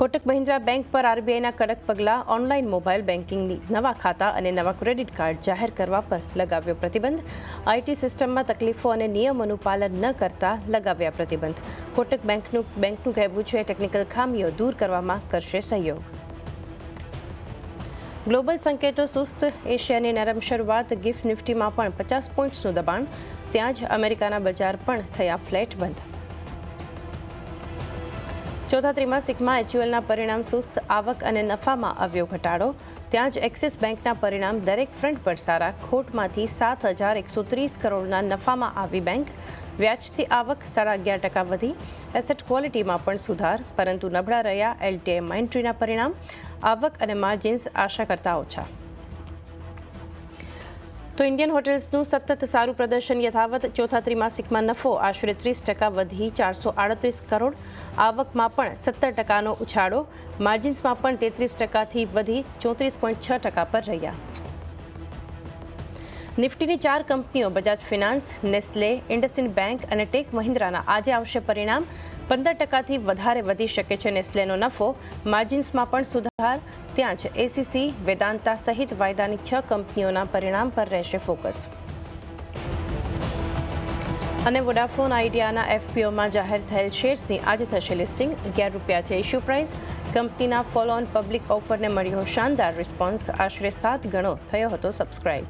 Kotak Mahindra bank પર આરબીઆઈના કડક પગલાં, ઓનલાઈન મોબાઈલ બેન્કિંગની નવા ખાતા અને નવા ક્રેડિટ કાર્ડ જાહેર કરવા પર લગાવ્યો પ્રતિબંધ. આઈટી સિસ્ટમમાં તકલીફો અને નિયમોનું પાલન ન કરતા લગાવ્યા પ્રતિબંધ. કોટક બેંકનું બેંકનું કહેવું છે, ટેકનિકલ ખામીઓ દૂર કરવામાં કરશે સહયોગ. ગ્લોબલ સંકેતો સુસ્ત, એશિયાની નરમ શરૂઆત, ગિફ્ટ નિફ્ટીમાં પણ પચાસ પોઈન્ટ્સનું દબાણ. ત્યાં જ અમેરિકાના બજાર પણ થયા ફ્લેટ બંધ. ચોથા ત્રિમાસિકમાં એચયુએલના પરિણામ સુસ્ત આવક અને નફામાં આવ્યો ઘટાડો. ત્યાં જ એક્સિસ બેંકના પરિણામ દરેક ફ્રન્ટ પર સારા. ખોટમાંથી સાત હજાર એકસો ત્રીસ કરોડના નફામાં આવી બેંક વ્યાજથી આવક સાડા અગિયાર ટકા વધી. એસેટ ક્વોલિટીમાં પણ સુધાર. પરંતુ નબળા રહ્યા એલટીએમ માઇન્ટ્રીના પરિણામ. આવક અને માર્જિન્સ આશા કરતાં ઓછા. તો ઇન્ડિયન હોટેલ્સનું સતત સારું પ્રદર્શન યથાવત ચોથા ત્રિમાસિકમાં નફો આશરે ત્રીસ ટકા વધી ચારસો આડત્રીસ કરોડ. આવકમાં પણ સત્તર ટકાનો ઉછાળો. માર્જિન્સમાં પણ તેત્રીસ ટકાથી વધી ચોત્રીસ પોઈન્ટ છ ટકા પર રહ્યા. નિફ્ટીની ચાર કંપનીઓ, Bajaj finance, Nestle, IndusInd bank અને ટેક મહિન્દ્રાના આજે આવશે પરિણામ. પંદર ટકાથી વધારે વધી શકે છે નેસ્લેનો નફો. માર્જિન્સમાં પણ સુધાર ત્યાં જ એસીસી વેદાંતા સહિત વાયદાની છ કંપનીઓના પરિણામ પર રહેશે ફોકસ. અને વોડાફોન આઈડિયાના એફપીઓમાં જાહેર થયેલ શેર્સની આજે થશે લિસ્ટિંગ. અગિયાર રૂપિયા છે ઇશ્યુ પ્રાઇસ. કંપનીના ફોલો ઓન પબ્લિક ઓફરને મળ્યો શાનદાર રિસ્પોન્સ આશરે સાત ગણો થયો હતો સબસ્ક્રાઇબ